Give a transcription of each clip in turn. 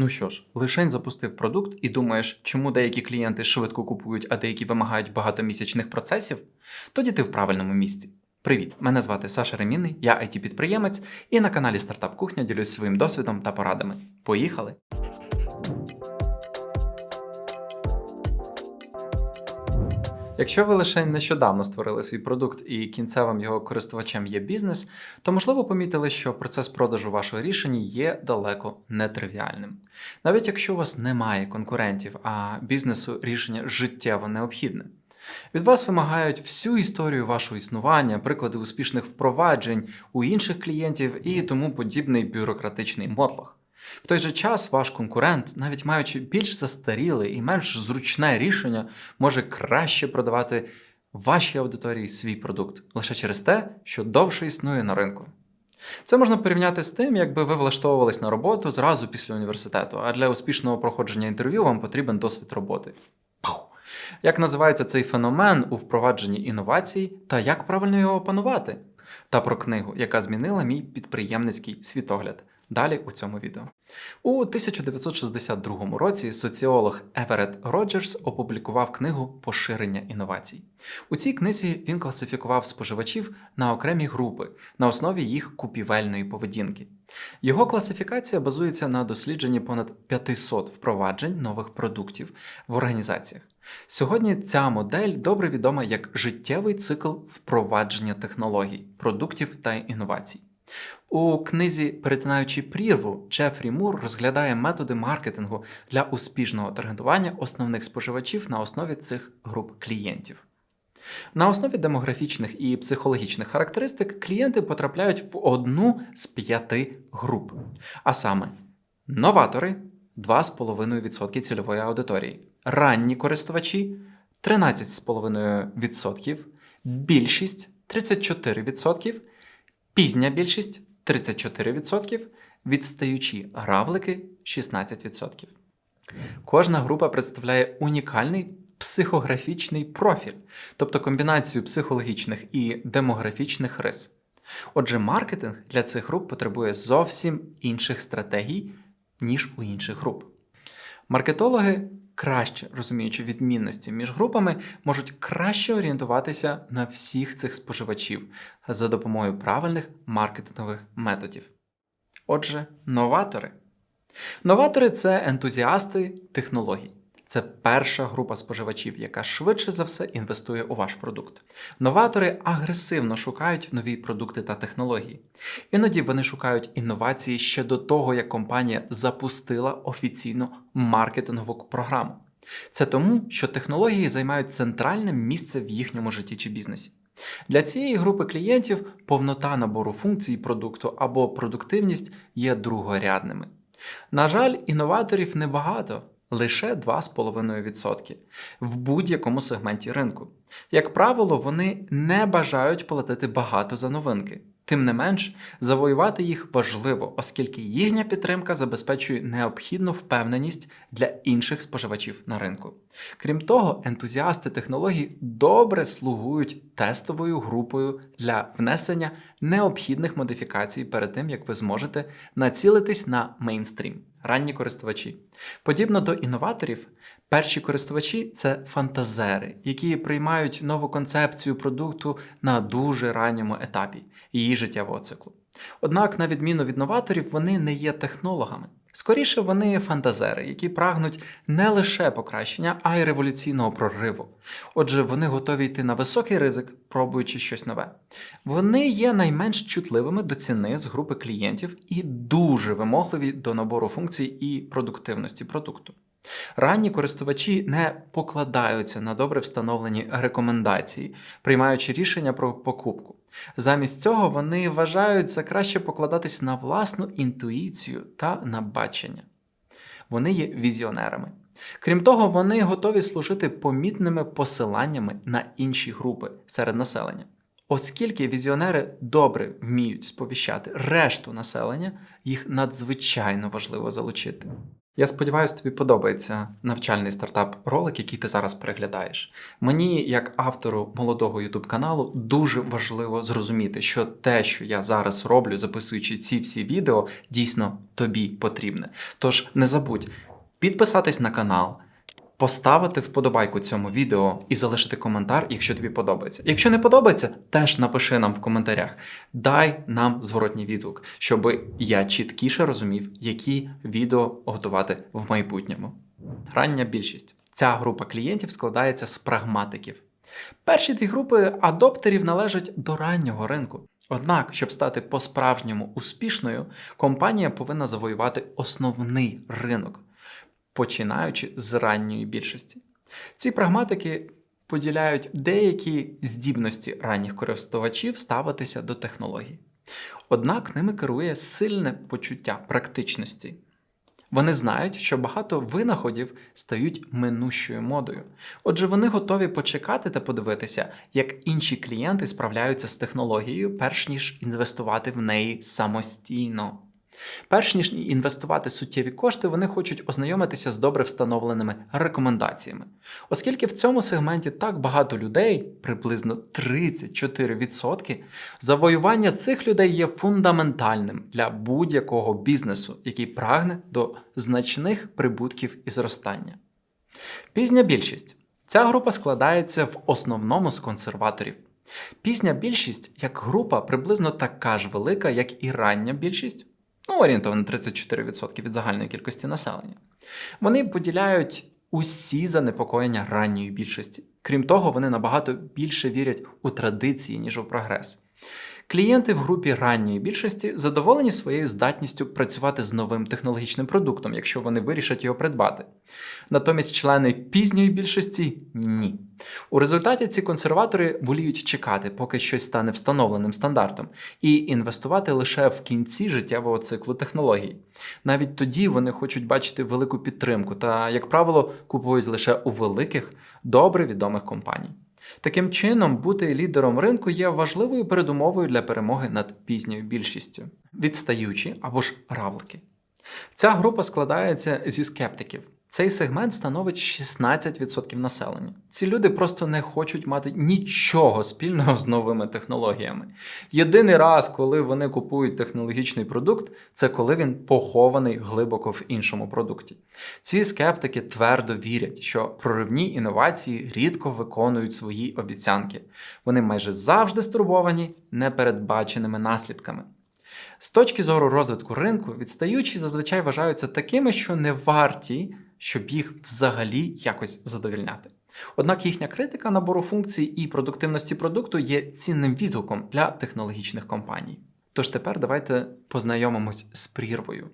Ну що ж, лишень запустив продукт і думаєш, чому деякі клієнти швидко купують, а деякі вимагають багатомісячних процесів? Тоді ти в правильному місці. Привіт! Мене звати Саша Ремінний, я it підприємець і на каналі Стартап Кухня ділюсь своїм досвідом та порадами. Поїхали! Якщо ви лише нещодавно створили свій продукт і кінцевим його користувачем є бізнес, то можливо помітили, що процес продажу вашого рішення є далеко нетривіальним. Навіть якщо у вас немає конкурентів, а бізнесу рішення життєво необхідне. Від вас вимагають всю історію вашого існування, приклади успішних впроваджень у інших клієнтів і тому подібний бюрократичний мотлох. В той же час ваш конкурент, навіть маючи більш застаріле і менш зручне рішення, може краще продавати вашій аудиторії свій продукт лише через те, що довше існує на ринку. Це можна порівняти з тим, якби ви влаштовувались на роботу зразу після університету, а для успішного проходження інтерв'ю вам потрібен досвід роботи. Як називається цей феномен у впровадженні інновацій та як правильно його опанувати? Та про книгу, яка змінила мій підприємницький світогляд. Далі у цьому відео. У 1962 році соціолог Еверет Роджерс опублікував книгу Поширення інновацій. У цій книзі він класифікував споживачів на окремі групи на основі їх купівельної поведінки. Його класифікація базується на дослідженні понад 500 впроваджень нових продуктів в організаціях. Сьогодні ця модель добре відома як життєвий цикл впровадження технологій, продуктів та інновацій. У книзі Перетинаючи прірву Джефрі Мур розглядає методи маркетингу для успішного таргетування основних споживачів на основі цих груп клієнтів. На основі демографічних і психологічних характеристик клієнти потрапляють в одну з п'яти груп, а саме новатори 2,5% цільової аудиторії, ранні користувачі 13,5%, більшість 34%, пізня більшість 34%, відстаючі равлики 16%. Кожна група представляє унікальний психографічний профіль, тобто комбінацію психологічних і демографічних рис. Отже, маркетинг для цих груп потребує зовсім інших стратегій, ніж у інших груп. Маркетологи, краще розуміючи відмінності між групами, можуть краще орієнтуватися на всіх цих споживачів за допомогою правильних маркетингових методів. Отже, новатори. Новатори це ентузіасти технологій. Це перша група споживачів, яка швидше за все інвестує у ваш продукт. Новатори агресивно шукають нові продукти та технології. Іноді вони шукають інновації ще до того, як компанія запустила офіційну маркетингову програму. Це тому, що технології займають центральне місце в їхньому житті чи бізнесі. Для цієї групи клієнтів повнота набору функцій продукту або продуктивність є другорядними. На жаль, інноваторів небагато лише 2,5% в будь-якому сегменті ринку. Як правило, вони не бажають платити багато за новинки. Тим не менш, завоювати їх важливо, оскільки їхня підтримка забезпечує необхідну впевненість для інших споживачів на ринку. Крім того, ентузіасти технологій добре слугують тестовою групою для внесення необхідних модифікацій перед тим, як ви зможете націлитись на мейнстрім. Ранні користувачі. Подібно до інноваторів, перші користувачі це фантазери, які приймають нову концепцію продукту на дуже ранньому етапі її життєвого циклу. Однак, на відміну від новаторів, вони не є технологами. Скоріше вони фантазери, які прагнуть не лише покращення, а й революційного прориву. Отже, вони готові йти на високий ризик, пробуючи щось нове. Вони є найменш чутливими до ціни з групи клієнтів і дуже вимогливі до набору функцій і продуктивності продукту. Ранні користувачі не покладаються на добре встановлені рекомендації, приймаючи рішення про покупку. Замість цього вони вважають за краще покладатись на власну інтуїцію та на бачення. Вони є візіонерами. Крім того, вони готові служити помітними посиланнями на інші групи серед населення. Оскільки візіонери добре вміють сповіщати решту населення, їх надзвичайно важливо залучити. Я сподіваюся, тобі подобається навчальний стартап ролик, який ти зараз переглядаєш. Мені, як автору молодого youtube каналу, дуже важливо зрозуміти, що те, що я зараз роблю, записуючи ці всі відео, дійсно тобі потрібне. Тож не забудь підписатись на канал. Поставити вподобайку цьому відео і залишити коментар, якщо тобі подобається. Якщо не подобається, теж напиши нам в коментарях. Дай нам зворотній відгук, щоб я чіткіше розумів, які відео готувати в майбутньому. Рання більшість. Ця група клієнтів складається з прагматиків. Перші дві групи адоптерів належать до раннього ринку. Однак, щоб стати по-справжньому успішною, компанія повинна завоювати основний ринок починаючи з ранньої більшості. Ці прагматики поділяють деякі здібності ранніх користувачів ставитися до технологій. Однак ними керує сильне почуття практичності. Вони знають, що багато винаходів стають минущою модою. Отже, вони готові почекати та подивитися, як інші клієнти справляються з технологією, перш ніж інвестувати в неї самостійно. Перш ніж інвестувати суттєві кошти, вони хочуть ознайомитися з добре встановленими рекомендаціями. Оскільки в цьому сегменті так багато людей, приблизно 34%, завоювання цих людей є фундаментальним для будь-якого бізнесу, який прагне до значних прибутків і зростання. Пізня більшість. Ця група складається в основному з консерваторів. Пізня більшість як група приблизно така ж велика, як і рання більшість ну, орієнтовно 34% від загальної кількості населення. Вони поділяють усі занепокоєння ранньої більшості. Крім того, вони набагато більше вірять у традиції, ніж у прогрес. Клієнти в групі ранньої більшості задоволені своєю здатністю працювати з новим технологічним продуктом, якщо вони вирішать його придбати. Натомість члени пізньої більшості ні. У результаті ці консерватори воліють чекати, поки щось стане встановленим стандартом, і інвестувати лише в кінці життєвого циклу технологій. Навіть тоді вони хочуть бачити велику підтримку та, як правило, купують лише у великих, добре відомих компаній. Таким чином, бути лідером ринку є важливою передумовою для перемоги над пізньою більшістю, відстаючі або ж равлики. Ця група складається зі скептиків. Цей сегмент становить 16% населення. Ці люди просто не хочуть мати нічого спільного з новими технологіями. Єдиний раз, коли вони купують технологічний продукт, це коли він похований глибоко в іншому продукті. Ці скептики твердо вірять, що проривні інновації рідко виконують свої обіцянки. Вони майже завжди стурбовані непередбаченими наслідками. З точки зору розвитку ринку, відстаючі зазвичай вважаються такими, що не варті щоб їх взагалі якось задовільняти. Однак їхня критика набору функцій і продуктивності продукту є цінним відгуком для технологічних компаній. Тож тепер давайте познайомимось з прірвою.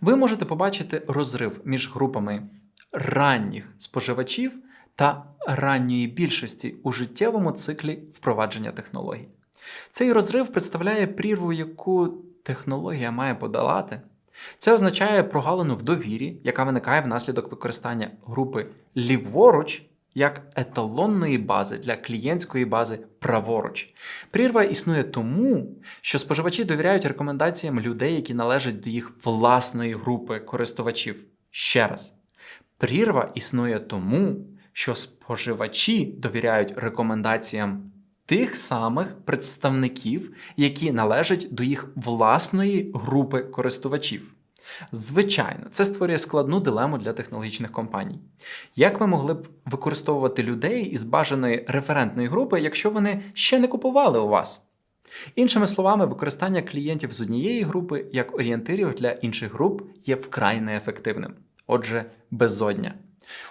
Ви можете побачити розрив між групами ранніх споживачів та ранньої більшості у життєвому циклі впровадження технологій. Цей розрив представляє прірву, яку технологія має подолати. Це означає прогалину в довірі, яка виникає внаслідок використання групи ліворуч як еталонної бази для клієнтської бази праворуч. Прірва існує тому, що споживачі довіряють рекомендаціям людей, які належать до їх власної групи користувачів. Ще раз, прірва існує тому, що споживачі довіряють рекомендаціям тих самих представників, які належать до їх власної групи користувачів. Звичайно, це створює складну дилему для технологічних компаній. Як ви могли б використовувати людей із бажаної референтної групи, якщо вони ще не купували у вас? Іншими словами, використання клієнтів з однієї групи як орієнтирів для інших груп є вкрай неефективним. Отже, безодня.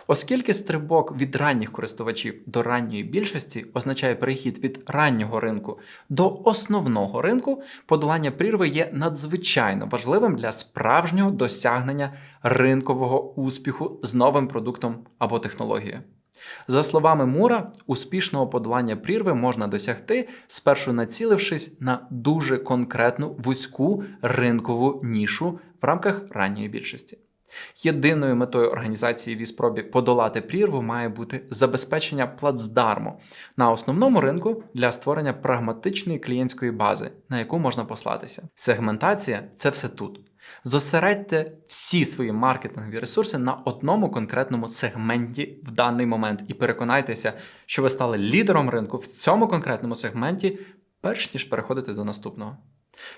Оскільки стрибок від ранніх користувачів до ранньої більшості означає перехід від раннього ринку до основного ринку, подолання прірви є надзвичайно важливим для справжнього досягнення ринкового успіху з новим продуктом або технологією. За словами Мура, успішного подолання прірви можна досягти, спершу націлившись на дуже конкретну вузьку ринкову нішу в рамках ранньої більшості. Єдиною метою організації Віспробі подолати прірву має бути забезпечення плацдарму на основному ринку для створення прагматичної клієнтської бази, на яку можна послатися. Сегментація це все тут. Зосередьте всі свої маркетингові ресурси на одному конкретному сегменті в даний момент і переконайтеся, що ви стали лідером ринку в цьому конкретному сегменті, перш ніж переходити до наступного.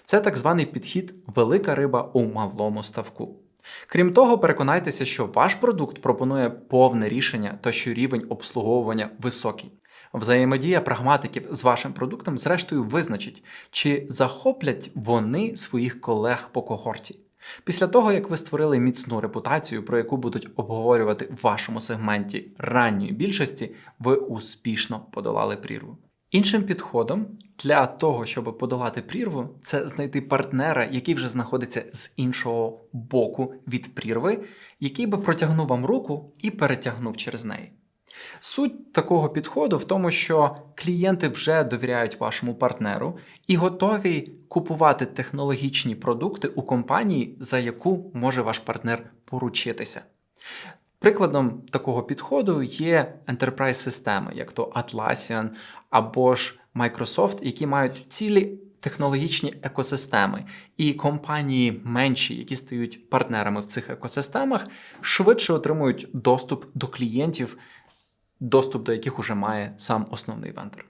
Це так званий підхід велика риба у малому ставку. Крім того, переконайтеся, що ваш продукт пропонує повне рішення та що рівень обслуговування високий. Взаємодія прагматиків з вашим продуктом, зрештою, визначить, чи захоплять вони своїх колег по когорті. Після того, як ви створили міцну репутацію, про яку будуть обговорювати в вашому сегменті ранньої більшості, ви успішно подолали прірву. Іншим підходом для того, щоб подолати прірву, це знайти партнера, який вже знаходиться з іншого боку від прірви, який би протягнув вам руку і перетягнув через неї. Суть такого підходу в тому, що клієнти вже довіряють вашому партнеру і готові купувати технологічні продукти у компанії, за яку може ваш партнер поручитися. Прикладом такого підходу є enterprise системи, як то Atlassian або ж Microsoft, які мають цілі технологічні екосистеми. І компанії менші, які стають партнерами в цих екосистемах, швидше отримують доступ до клієнтів, доступ до яких уже має сам основний вендор.